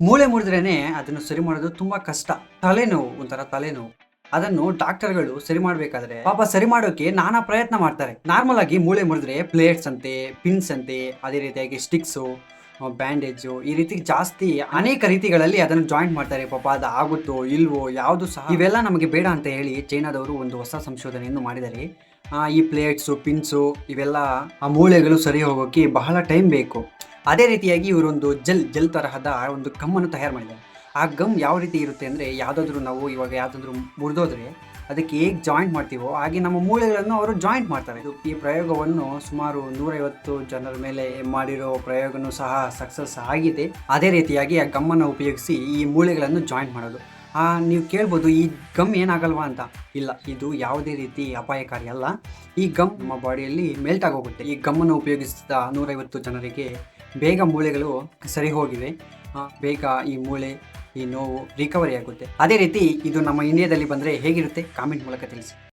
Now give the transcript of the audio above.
ಮೂಳೆ ಮುರಿದ್ರೇನೆ ಅದನ್ನು ಸರಿ ಮಾಡೋದು ತುಂಬಾ ಕಷ್ಟ. ತಲೆನೋವು ಒಂಥರ ತಲೆನೋವು. ಅದನ್ನು ಡಾಕ್ಟರ್ಗಳು ಸರಿ ಮಾಡಬೇಕಾದ್ರೆ ಪಾಪ ಸರಿ ಮಾಡೋಕೆ ನಾನಾ ಪ್ರಯತ್ನ ಮಾಡ್ತಾರೆ. ನಾರ್ಮಲ್ ಆಗಿ ಮೂಳೆ ಮುರಿದ್ರೆ ಪ್ಲೇಟ್ಸ್ ಅಂತೆ, ಪಿನ್ಸ್ ಅಂತೆ, ಅದೇ ರೀತಿಯಾಗಿ ಸ್ಟಿಕ್ಸು ಬ್ಯಾಂಡೇಜು ಈ ರೀತಿ ಜಾಸ್ತಿ ಅನೇಕ ರೀತಿಗಳಲ್ಲಿ ಅದನ್ನು ಜಾಯಿಂಟ್ ಮಾಡ್ತಾರೆ. ಪಾಪ ಅದು ಆಗುತ್ತೋ ಇಲ್ವೋ ಯಾವುದು ಸಹ ಇವೆಲ್ಲ ನಮಗೆ ಬೇಡ ಅಂತ ಹೇಳಿ ಚೈನಾದವರು ಒಂದು ಹೊಸ ಸಂಶೋಧನೆಯನ್ನು ಮಾಡಿದ್ದಾರೆ. ಈ ಪ್ಲೇಟ್ಸು, ಪಿನ್ಸು ಇವೆಲ್ಲ ಆ ಮೂಳೆಗಳು ಸರಿ ಹೋಗೋಕೆ ಬಹಳ ಟೈಮ್ ಬೇಕು. ಅದೇ ರೀತಿಯಾಗಿ ಇವರೊಂದು ಜೆಲ್ ಜೆಲ್ ತರಹದ ಒಂದು ಗಮ್ಮನ್ನು ತಯಾರು ಮಾಡಿದ್ದಾರೆ. ಆ ಗಮ್ ಯಾವ ರೀತಿ ಇರುತ್ತೆ ಅಂದರೆ ಯಾವುದಾದ್ರೂ ನಾವು ಇವಾಗ ಯಾವುದಾದ್ರೂ ಮುರಿದೋದ್ರೆ ಅದಕ್ಕೆ ಹೇಗೆ ಜಾಯಿಂಟ್ ಮಾಡ್ತೀವೋ ಹಾಗೆ ನಮ್ಮ ಮೂಳೆಗಳನ್ನು ಅವರು ಜಾಯಿಂಟ್ ಮಾಡ್ತಾರೆ. ಇದು ಈ ಪ್ರಯೋಗವನ್ನು ಸುಮಾರು ನೂರೈವತ್ತು ಜನರ ಮೇಲೆ ಮಾಡಿರೋ ಪ್ರಯೋಗನೂ ಸಹ ಸಕ್ಸಸ್ ಆಗಿದೆ. ಅದೇ ರೀತಿಯಾಗಿ ಆ ಗಮ್ಮನ್ನು ಉಪಯೋಗಿಸಿ ಈ ಮೂಳೆಗಳನ್ನು ಜಾಯಿಂಟ್ ಮಾಡೋದು. ನೀವು ಕೇಳ್ಬೋದು ಈ ಗಮ್ ಏನಾಗಲ್ವಾ ಅಂತ. ಇಲ್ಲ, ಇದು ಯಾವುದೇ ರೀತಿ ಅಪಾಯಕಾರಿ ಅಲ್ಲ. ಈ ಗಮ್ ನಮ್ಮ ಬಾಡಿಯಲ್ಲಿ ಮೆಲ್ಟ್ ಆಗೋಗುತ್ತೆ. ಈ ಗಮ್ಮನ್ನು ಉಪಯೋಗಿಸಿದ ನೂರೈವತ್ತು ಜನರಿಗೆ ಬೇಗ ಮೂಳೆಗಳು ಸರಿ ಹೋಗಿವೆ ಬೇಗ ಈ ಮೂಳೆ, ಈ ನೋವು ರಿಕವರಿ ಆಗುತ್ತೆ. ಅದೇ ರೀತಿ ಇದು ನಮ್ಮ ಇಂಡಿಯಾದಲ್ಲಿ ಬಂದರೆ ಹೇಗಿರುತ್ತೆ? ಕಾಮೆಂಟ್ ಮೂಲಕ ತಿಳಿಸಿ.